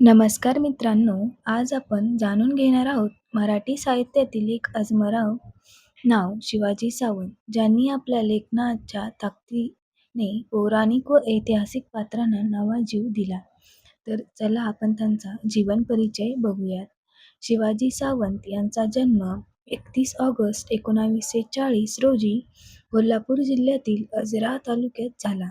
नमस्कार मित्रांनो आज आपण जाणून घेणार आहोत मराठी साहित्यातील एक अजमराव नाव शिवाजी सावंत ज्यांनी आपल्या लेखनाच्या ताकदीने पौराणिक व ऐतिहासिक पात्रांना नवा जीव दिला. तर चला आपण त्यांचा जीवन परिचय बघूयात. शिवाजी सावंत यांचा जन्म एकतीस ऑगस्ट एकोणावीसशे चाळीस रोजी कोल्हापूर जिल्ह्यातील अजरा तालुक्यात झाला.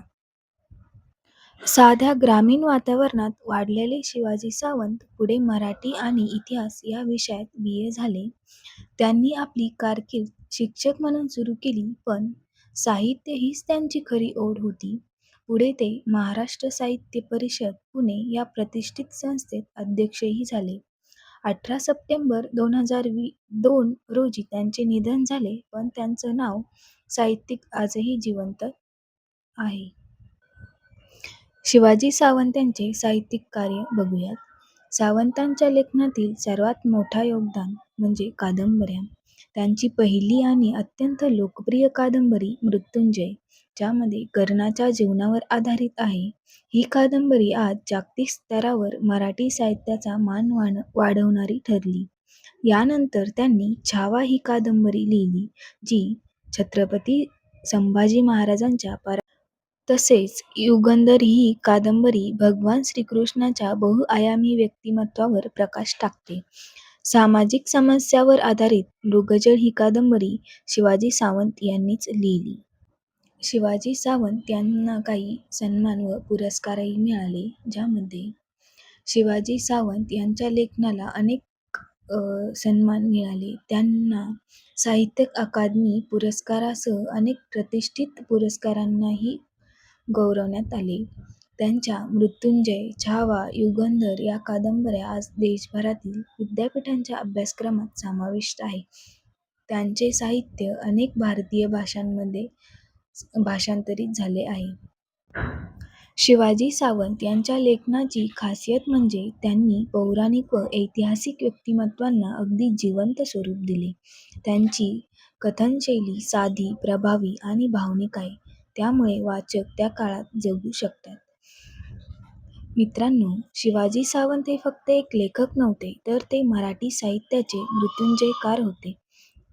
साध्या ग्रामीण वातावरणात वाढलेले शिवाजी सावंत पुढे मराठी आणि इतिहास या विषयात बी. ए. झाले. त्यांनी आपली कारकीर्द शिक्षक म्हणून सुरू केली पण साहित्य हीच त्यांची खरी ओढ होती. पुढे ते महाराष्ट्र साहित्य परिषद, पुणे या प्रतिष्ठित संस्थेत अध्यक्षही झाले. अठरा सप्टेंबर दोन हजार दोन रोजी त्यांचे निधन झाले पण त्यांचं नाव साहित्यिक आजही जिवंत आहे. शिवाजी सावंत यांचे साहित्यिक कार्य बघूयात. सावंतांच्या लेखनातील सर्वात मोठा योगदान म्हणजे कादंबऱ्या. त्यांची पहिली आणि अत्यंत लोकप्रिय कादंबरी मृत्युंजय, ज्यामध्ये कर्णाच्या जीवनावर आधारित आहे. ही कादंबरी आज जागतिक स्तरावर मराठी साहित्याचा मान वाढवणारी ठरली. यानंतर त्यांनी छावा ही कादंबरी लिहिली जी छत्रपती संभाजी महाराजांच्या परा तसेच युगंधर ही कादंबरी भगवान श्रीकृष्णाच्या बहुआयामी व्यक्तिमत्त्वावर प्रकाश टाकते. सामाजिक समस्यांवर आधारित मृगजळ ही कादंबरी शिवाजी सावंत यांनीच लिहिली. शिवाजी सावंत यांना काही सन्मान व पुरस्कारही मिळाले ज्यामध्ये शिवाजी सावंत यांच्या लेखनाला अनेक सन्मान मिळाले. त्यांना साहित्य अकादमी पुरस्कारासह अनेक प्रतिष्ठित पुरस्कारांनाही गौरवण्यात आले. त्यांच्या मृत्युंजय, छावा, युगंधर या कादंबऱ्या आज देशभरातील विद्यापीठांच्या अभ्यासक्रमात समाविष्ट आहे त्यांचे साहित्य अनेक भारतीय भाषांमध्ये भाषांतरित झाले आहे. शिवाजी सावंत यांच्या लेखनाची खासियत म्हणजे त्यांनी पौराणिक व ऐतिहासिक व्यक्तिमत्त्वांना अगदी जिवंत स्वरूप दिले. त्यांची कथनशैली साधी, प्रभावी आणि भावनिक आहे. त्यामुळे वाचक त्या काळात जगू शकतात. मित्रांनो, शिवाजी सावंत हे फक्त एक लेखक नव्हते तर ते मराठी साहित्याचे मृत्युंजयकार होते.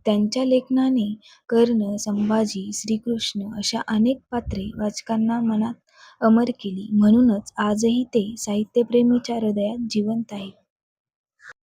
त्यांच्या लेखनाने कर्ण, संभाजी, श्रीकृष्ण अशा अनेक पात्रे वाचकांना मनात अमर केली. म्हणूनच आजही ते साहित्यप्रेमीच्या हृदयात जिवंत आहेत.